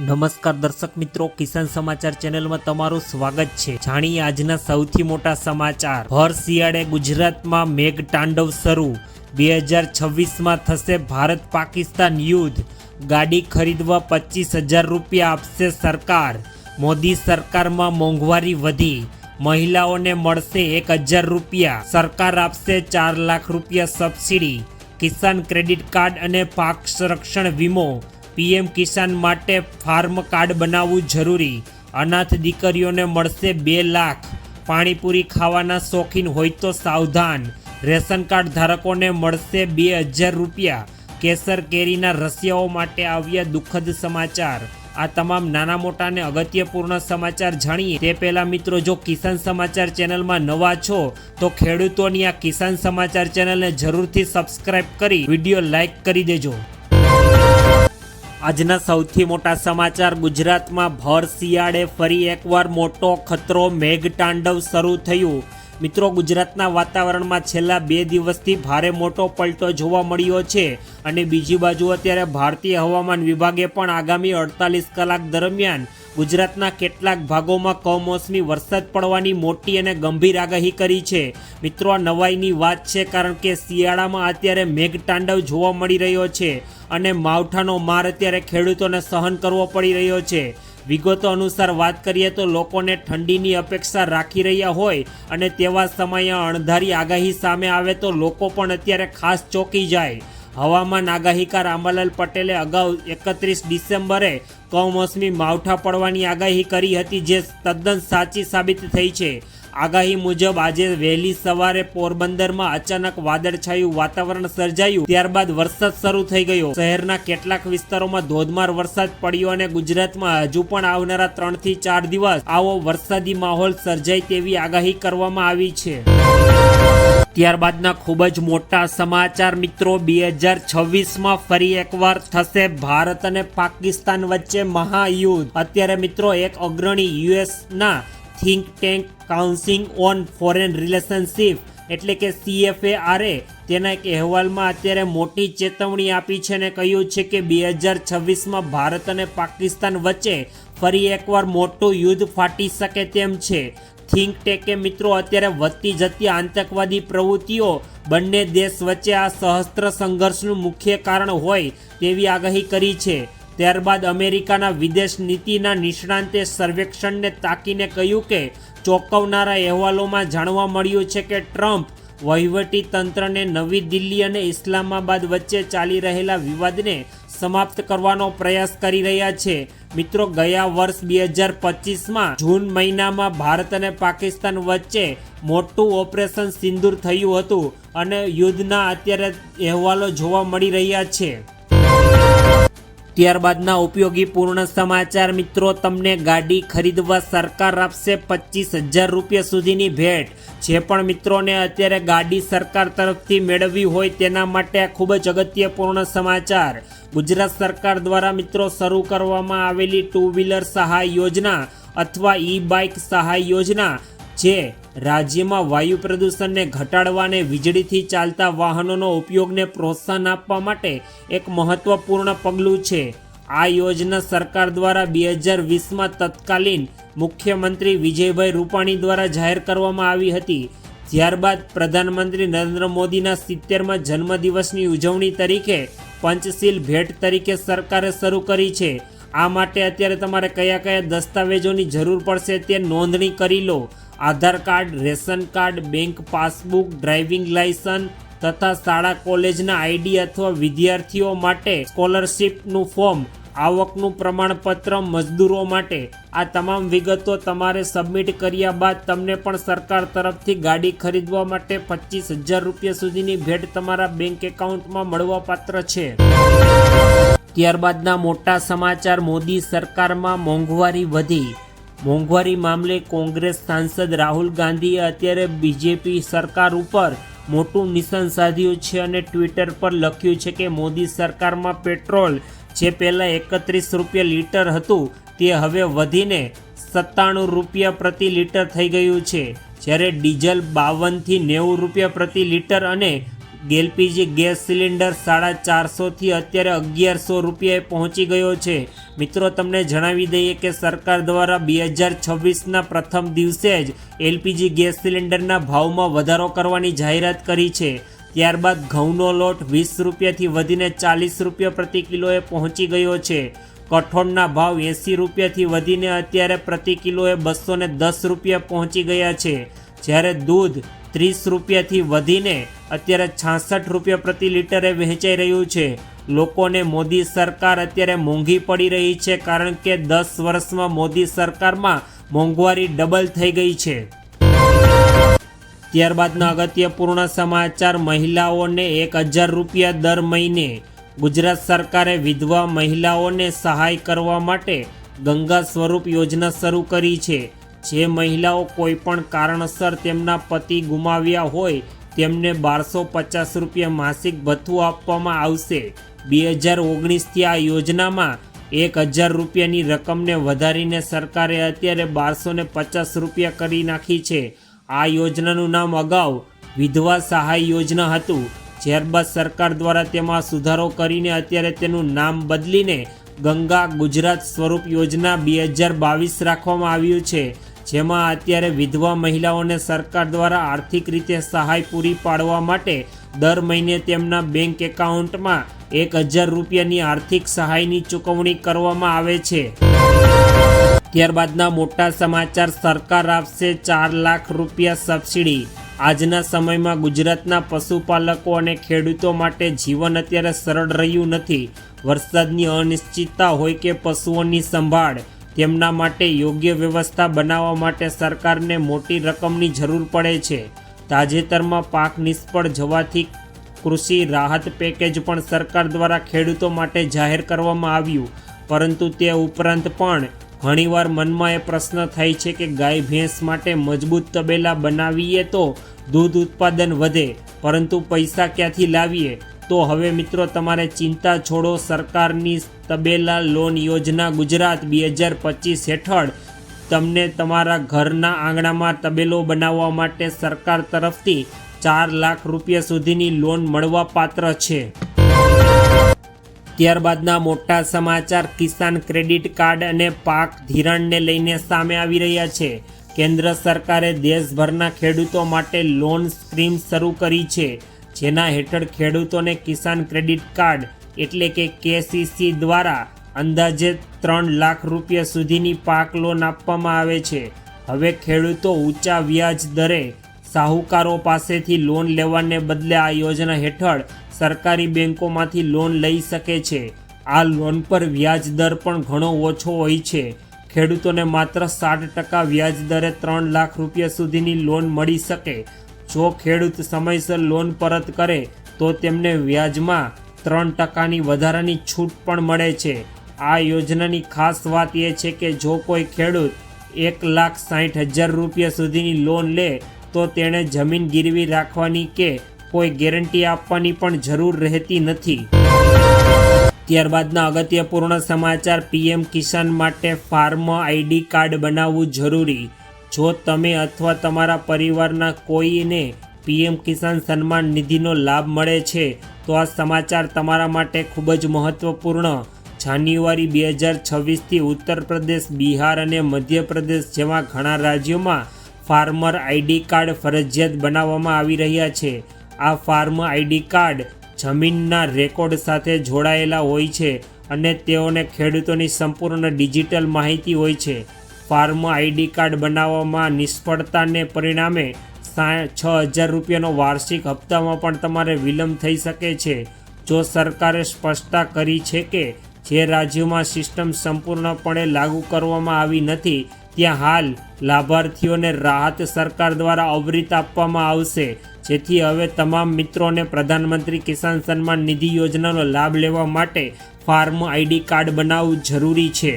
નમસ્કાર દર્શક મિત્રો, કિસાન સમાચાર ચેનલમાં તમારું સ્વાગત છે. જાણીએ આજના સૌથી મોટા સમાચાર. ભર શિયાળે ગુજરાતમાં મેઘ તાંડવ શરૂ. બે હજાર છવ્વીસમાં થશે ભારત પાકિસ્તાન યુદ્ધ. ગાડી ખરીદવા પચીસ હજાર રૂપિયા આપશે સરકાર. મોદી સરકારમાં મોંઘવારી વધી. મહિલાઓને મળશે એક હજાર રૂપિયા. સરકાર આપશે ચાર લાખ રૂપિયા સબસિડી. કિસાન ક્રેડિટ કાર્ડ અને પાક સંરક્ષણ વીમો. પીએમ કિસાન માટે ફાર્મ કાર્ડ બનાવવું જરૂરી. અનાથ દીકરીઓને મળશે બે લાખ. પાણીપુરી ખાવાના શોખીન હોય તો સાવધાન. રેશન કાર્ડ ધારકોને મળશે બે હજાર રૂપિયા. કેસર કેરીના રસિયાઓ માટે આવ્યા દુઃખદ સમાચાર. આ તમામ નાના મોટા અને અગત્યપૂર્ણ સમાચાર જાણીએ. તે પહેલાં મિત્રો, જો કિસાન સમાચાર ચેનલમાં નવા છો, તો ખેડૂતોની આ કિસાન સમાચાર ચેનલને જરૂરથી સબસ્ક્રાઇબ કરી, વીડિયો લાઇક કરી દેજો. આજના સૌથી મોટા સમાચાર ગુજરાતમાં ભર શિયાળે ફરી એકવાર મોટો ખતરો મેઘતાંડવ શરૂ થયું. મિત્રો, ગુજરાતના વાતાવરણમાં છેલ્લા બે દિવસથી ભારે મોટો પલટો જોવા મળ્યો છે અને બીજી બાજુ અત્યારે ભારતીય હવામાન વિભાગે પણ આગામી અડતાલીસ કલાક દરમિયાન ગુજરાતના કેટલાક ભાગોમાં કમોસમી વરસાદ પડવાની મોટી અને ગંભીર આગાહી કરી છે. મિત્રો, આ નવાઈની વાત છે કારણ કે શિયાળામાં અત્યારે મેઘતાંડવ જોવા મળી રહ્યો છે અને માવઠાનો માર અત્યારે ખેડૂતોને સહન કરવો પડી રહ્યો છે. વિગતો અનુસાર વાત કરીએ તો લોકોને ઠંડીની અપેક્ષા રાખી રહ્યા હોય અને તેવા સમયે અણધારી આગાહી સામે આવે તો લોકો પણ અત્યારે ખાસ ચોંકી જાય. હવામાન આગાહીકાર આંબાલાલ પટેલે અગાઉ એકત્રીસ ડિસેમ્બરે કમોસમી માવઠા પડવાની આગાહી કરી હતી જે તદ્દન સાચી સાબિત થઈ છે. આગાહી મુજબ આજે વહેલી સવારે પોરબંદરમાં અચાનક વાદળછાયું વાતાવરણ સર્જાયું, ત્યારબાદ વરસાદ શરૂ થઈ ગયો. શહેરના કેટલાક વિસ્તારોમાં ધોધમાર વરસાદ પડ્યો અને ગુજરાતમાં હજુ પણ આવનારા ત્રણથી ચાર દિવસ આવો વરસાદી માહોલ સર્જાય તેવી આગાહી કરવામાં આવી છે. ત્યારબાદના ખૂબ જ મોટા સમાચાર મિત્રો, બે હજાર છવ્વીસમાં ફરી એકવાર થશે ભારત અને પાકિસ્તાન વચ્ચે મહાયુદ્ધ. અત્યારે મિત્રો, એક અગ્રણી યુએસના think tank council on foreign relationship એટલે કે સીએફએઆરએ તેના એક અહેવાલમાં અત્યારે મોટી ચેતવણી આપી છે અને કહ્યું છે કે બે હજાર છવ્વીસમાં ભારત અને પાકિસ્તાન વચ્ચે ફરી એકવાર મોટું યુદ્ધ ફાટી શકે તેમ છે. થિંક ટેકે મિત્રો અત્યારે વધતી જતી આતંકવાદી પ્રવૃત્તિઓ બંને દેશ વચ્ચે આ સહસ્ત્ર સંઘર્ષનું મુખ્ય કારણ હોય તેવી આગાહી કરી છે. ત્યારબાદ અમેરિકાના વિદેશ નીતિના નિષ્ણાંતે સર્વેક્ષણને તાકીને કહ્યું કે ચોંકાવનારા અહેવાલોમાં જાણવા મળ્યું છે કે ટ્રમ્પ વહીવટી તંત્રને નવી દિલ્હી અને ઇસ્લામાબાદ વચ્ચે ચાલી રહેલા વિવાદને સમાપ્ત કરવાનો પ્રયાસ કરી રહ્યા છે. મિત્રો, ગયા વર્ષ બે હજાર પચીસમાં જૂન મહિનામાં ભારત અને પાકિસ્તાન વચ્ચે મોટું ઓપરેશન સિંદૂર થયું હતું અને યુદ્ધના અત્યારે અહેવાલો જોવા મળી રહ્યા છે. ત્યારબાદના ઉપયોગી પૂર્ણ સમાચાર, મિત્રો, તમને ગાડી ખરીદવા સરકાર આપશે પચીસ હજાર રૂપિયા સુધીની ભેટ. જે પણ મિત્રોને અત્યારે ગાડી સરકાર તરફથી મેળવવી હોય તેના માટે આ ખૂબ જ અગત્યપૂર્ણ સમાચાર. ગુજરાત સરકાર દ્વારા, મિત્રો, શરૂ કરવામાં આવેલી ટુ વ્હીલર સહાય યોજના અથવા ઈ બાઇક સહાય યોજના, જે રાજ્યમાં વાયુ પ્રદૂષણને ઘટાડવાને વીજળીથી ચાલતા વાહનોનો ઉપયોગને પ્રોત્સાહન આપવા માટે એક મહત્વપૂર્ણ પગલું છે. આ યોજના સરકાર દ્વારા બે હજાર વીસમાં તત્કાલીન મુખ્યમંત્રી વિજયભાઈ રૂપાણી દ્વારા જાહેર કરવામાં આવી હતી. ત્યારબાદ પ્રધાનમંત્રી નરેન્દ્ર મોદીના સિત્તેરમાં જન્મદિવસની ઉજવણી તરીકે પંચશીલ ભેટ તરીકે સરકારે શરૂ કરી છે. આ માટે અત્યારે તમારે કયા કયા દસ્તાવેજોની જરૂર પડશે તે નોંધણી કરી લો. Aadhaar card, ration card, bank passbook, driving licence તથા શાળા, કોલેજના આઈડી અથવા વિદ્યાર્થીઓ માટે સ્કોલરશીપનું ફોર્મ, આવકનું પ્રમાણપત્ર, મજદૂરો માટે. આ તમામ વિગતો તમારે સબમિટ કર્યા બાદ તમને પણ સરકાર તરફથી ગાડી ખરીદવા માટે પચીસ હજાર રૂપિયા સુધીની ભેટ તમારા બેંક એકાઉન્ટમાં મળવાપાત્ર છે. ત્યારબાદના મોટા સમાચાર, મોદી સરકારમાં મોંઘવારી વધી. મોંઘવારી મામલે કોંગ્રેસ સાંસદ રાહુલ ગાંધીએ અત્યારે બીજેપી સરકાર ઉપર મોટું નિશાન સાધ્યું છે અને ટ્વિટર પર લખ્યું છે કે મોદી સરકારમાં પેટ્રોલ જે પહેલાં એકત્રીસ રૂપિયા લીટર હતું, તે હવે વધીને સત્તાણું રૂપિયા પ્રતિ લીટર થઈ ગયું છે. જ્યારે ડીઝલ બાવનથી નેવું રૂપિયા પ્રતિ લીટર અને એલપીજી ગેસ સિલિન્ડર સાડા ચારસોથી અત્યારે અગિયારસો રૂપિયાએ પહોંચી ગયો છે. મિત્રો, તમને જણાવી દઈએ કે સરકાર દ્વારા બે હજાર છવ્વીસના પ્રથમ દિવસે જ એલપીજી ગેસ સિલિન્ડરના ભાવમાં વધારો કરવાની જાહેરાત કરી છે. ત્યારબાદ ઘઉંનો લોટ વીસ રૂપિયાથી વધીને ચાલીસ રૂપિયા પ્રતિ કિલોએ પહોંચી ગયો છે. કઠોળના ભાવ એંસી રૂપિયાથી વધીને અત્યારે પ્રતિ કિલોએ બસો દસ રૂપિયા પહોંચી ગયા છે. જ્યારે દૂધ ત્રીસ રૂપિયાથી વધીને અત્યારે છાસઠ રૂપિયા પ્રતિ લીટરે વહેંચાઈ રહ્યું છે. લોકોને મોદી સરકાર અત્યારે મોંઘી પડી રહી છે કારણ કે દસ વર્ષમાં મોદી સરકારમાં મોંઘવારી ડબલ થઈ ગઈ છે. ત્યારબાદના અગત્યપૂર્ણ સમાચાર, મહિલાઓને એક હજાર રૂપિયા દર મહિને ગુજરાત સરકારે વિધવા મહિલાઓને સહાય કરવા માટે ગંગા સ્વરૂપ યોજના શરૂ કરી છે. જે મહિલાઓ કોઈ પણ કારણસર તેમના પતિ ગુમાવ્યા હોય, તેમને બારસો પચાસ રૂપિયા માસિક ભથ્થું આપવામાં આવશે. બે હજાર ઓગણીસથી આ યોજનામાં એક હજાર રૂપિયાની રકમને વધારીને સરકારે અત્યારે બારસો પચાસ રૂપિયા કરી નાખી છે. આ યોજનાનું નામ અગાઉ વિધવા સહાય યોજના હતું. ત્યારબાદ સરકાર દ્વારા તેમાં સુધારો કરીને અત્યારે તેનું નામ બદલીને ગંગા ગુજરાત સ્વરૂપ યોજના બે હજાર બાવીસ રાખવામાં આવ્યું છે. જેમાં અત્યારે વિધવા મહિલાઓને સરકાર દ્વારા આર્થિક રીતે સહાય પૂરી પાડવા માટે દર મહિને તેમના બેંક એકાઉન્ટમાં એક હજાર રૂપિયાની આર્થિક સહાયની ચૂકવણી કરવામાં આવે છે. ત્યારબાદના મોટા સમાચાર, સરકાર આપશે ચાર લાખ રૂપિયા સબસિડી. આજના સમયમાં ગુજરાતના પશુપાલકો અને ખેડૂતો માટે જીવન અત્યારે સરળ રહ્યું નથી. વરસાદની અનિશ્ચિતતા હોય કે પશુઓની સંભાળ. તેમના માટે યોગ્ય વ્યવસ્થા બનાવવા માટે સરકારને મોટી રકમની જરૂર પડે છે. તાજેતરમાં પાક નિષ્ફળ જવાથી કૃષિ રાહત પેકેજ પણ સરકાર દ્વારા ખેડૂતો માટે જાહેર કરવામાં આવ્યું. પરંતુ તે ઉપરાંત પણ ઘણીવાર મનમાં એ પ્રશ્ન થાય છે કે ગાય ભેંસ માટે મજબૂત તબેલા બનાવીએ તો દૂધ ઉત્પાદન વધે, પરંતુ પૈસા ક્યાંથી લાવીએ? તો હવે મિત્રો તમારે ચિંતા છોડો, સરકારની તબેલા લોન યોજના ગુજરાત બે હજાર પચીસ હેઠળ તમને તમારા ઘરના આંગણામાં તબેલો બનાવવા માટે સરકાર તરફથી ચાર લાખ રૂપિયા સુધીની લોન મળવા પાત્ર છે. ત્યારબાદના મોટા સમાચાર, કિસાન ક્રેડિટ કાર્ડ અને પાક ધિરાણને લઈને સામે આવી રહ્યા છે. કેન્દ્ર સરકારે દેશભરના ખેડૂતો માટે લોન સ્કીમ શરૂ કરી છે. જેના હેઠળ ખેડૂતોને કિસાન ક્રેડિટ કાર્ડ એટલે કે કેસીસી દ્વારા અંદાજે ત્રણ લાખ રૂપિયા સુધીની પાક લોન આપવામાં આવે છે. હવે ખેડૂતો ઊંચા વ્યાજ દરે સાહુકારો પાસેથી લોન લેવાને બદલે આ યોજના હેઠળ સરકારી બેંકોમાંથી લોન લઈ શકે છે. આ લોન પર વ્યાજ દર પણ ઘણો ઓછો હોય છે. ખેડૂતોને માત્ર સાઠ ટકા વ્યાજ દરે ત્રણ લાખ રૂપિયા સુધીની લોન મળી શકે. જો ખેડૂત સમયસર લોન પરત કરે, તો તેમને વ્યાજમાં ત્રણ ટકાની વધારાની છૂટ પણ મળે છે. આ યોજનાની ખાસ વાત એ છે કે જો કોઈ ખેડૂત એક લાખ સાઠ હજાર રૂપિયા સુધીની લોન લે, તો તેણે જમીન ગીરવી રાખવાની કે કોઈ ગેરંટી આપવાની પણ જરૂર રહેતી નથી. ત્યારબાદના અગત્યપૂર્ણ સમાચાર, પીએમ કિસાન માટે ફાર્મ આઈડી કાર્ડ બનાવવું જરૂરી. જો તમે અથવા તમારા પરિવારના કોઈને પીએમ કિસાન સન્માન નિધિનો લાભ મળે છે, તો આ સમાચાર તમારા માટે ખૂબ જ મહત્વપૂર્ણ. જાન્યુઆરી બે હજાર છવ્વીસથી ઉત્તર પ્રદેશ, બિહાર અને મધ્યપ્રદેશ જેવા ઘણા રાજ્યોમાં ફાર્મર આઈડી કાર્ડ ફરજિયાત બનાવવામાં આવી રહ્યા છે. આ ફાર્મ આઈડી કાર્ડ જમીનના રેકોર્ડ સાથે જોડાયેલા હોય છે અને તેઓને ખેડૂતોની સંપૂર્ણ ડિજિટલ માહિતી હોય છે. ફાર્મ આઈડી કાર્ડ બનાવવામાં નિષ્ફળતાને પરિણામે છ હજાર રૂપિયાનો વાર્ષિક હપ્તામાં પણ તમારે વિલંબ થઈ શકે છે. જો સરકારે સ્પષ્ટતા કરી છે કે જે રાજ્યોમાં સિસ્ટમ સંપૂર્ણપણે લાગુ કરવામાં આવી નથી, ત્યાં હાલ લાભાર્થીઓને રાહત સરકાર દ્વારા અવરીત આપવામાં આવશે. જેથી હવે તમામ મિત્રોને પ્રધાનમંત્રી કિસાન સન્માન નિધિ યોજનાનો લાભ લેવા માટે ફાર્મ આઈડી કાર્ડ બનાવવું જરૂરી છે.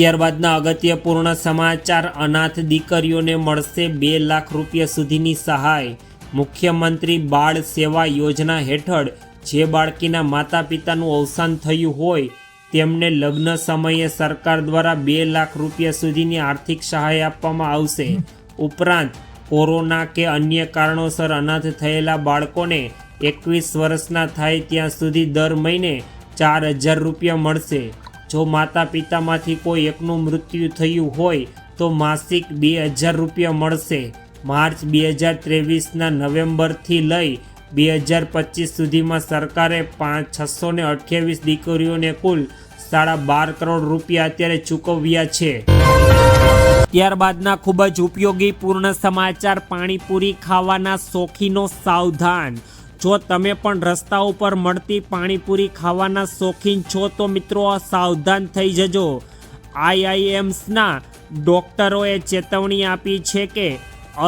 ત્યારબાદના અગત્યપૂર્ણ સમાચાર, અનાથ દીકરીઓને મળશે બે લાખ રૂપિયા સુધીની સહાય. મુખ્યમંત્રી બાળ સેવા યોજના હેઠળ જે બાળકીના માતા પિતાનું અવસાન થયું હોય, તેમને લગ્ન સમયે સરકાર દ્વારા બે લાખ રૂપિયા સુધીની આર્થિક સહાય આપવામાં આવશે. ઉપરાંત, કોરોના કે અન્ય કારણોસર અનાથ થયેલા બાળકોને એકવીસ વર્ષના થાય ત્યાં સુધી દર મહિને ચાર હજાર રૂપિયા મળશે. જો માતા પિતામાંથી કોઈ એકનું મૃત્યુ થયું હોય, તો માસિક બે હજાર રૂપિયા મળશે. માર્ચ બે હજાર ત્રેવીસના નવેમ્બરથી લઈ બે હજાર પચીસ સુધીમાં સરકારે પાંચ છસો ને અઠ્યાવીસ દીકરીઓને કુલ સાડા બાર કરોડ રૂપિયા અત્યારે ચૂકવ્યા છે. ત્યારબાદના ખૂબ જ ઉપયોગી પૂર્ણ સમાચાર, પાણીપુરી ખાવાના શોખીનો સાવધાન. જો તમે પણ રસ્તા ઉપર મળતી પાણીપુરી ખાવાના શોખીન છો, તો મિત્રો સાવધાન થઈ જજો. આઈઆઈએમ્સના ડોક્ટરોએ ચેતવણી આપી છે કે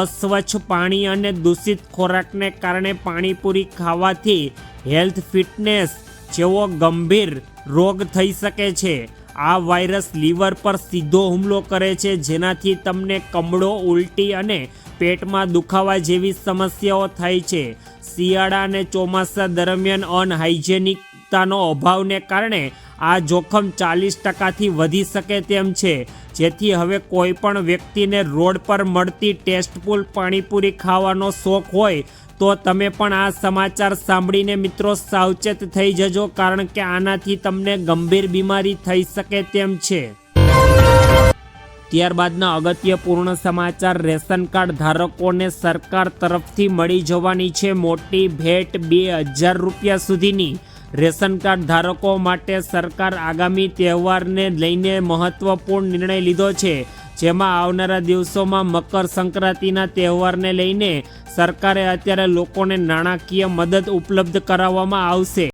અસ્વચ્છ પાણી અને દૂષિત ખોરાકને કારણે પાણીપુરી ખાવાથી હેલ્થ ફિટનેસ જેવો ગંભીર રોગ થઈ શકે છે. આ વાયરસ લીવર પર સીધો હુમલો કરે છે, જેનાથી તમને કમળો, ઉલટી અને પેટમાં દુખાવા જેવી સમસ્યાઓ થાય છે. શિયાળા અને ચોમાસા દરમિયાન અનહાઇજેનિકતાનો અભાવને કારણે આ જોખમ ચાલીસ ટકાથી વધી શકે તેમ છે. જેથી હવે કોઈ પણ વ્યક્તિને રોડ પર મળતી ટેસ્ટફુલ પાણીપુરી ખાવાનો શોખ હોય, તો તમે પણ આ સમાચાર સાંભળીને મિત્રો સાવચેત થઈ જજો, કારણ કે આનાથી તમને ગંભીર બીમારી થઈ શકે તેમ છે. ત્યારબાદના અગત્યપૂર્ણ સમાચાર રેશન કાર્ડ ધારકોને સરકાર તરફથી મળી જવાની છે. મોટી ભેટ બે હજાર રૂપિયા સુધીની. રેશન કાર્ડ ધારકો માટે સરકાર આગામી તહેવારને લઈને મહત્વપૂર્ણ નિર્ણય લીધો છે. જેમાં આવનારા દિવસોમાં મકર સંક્રાંતિના તહેવારને લઈને સરકારે અત્યારે લોકોને નાણાકીય મદદ ઉપલબ્ધ કરાવવામાં આવશે.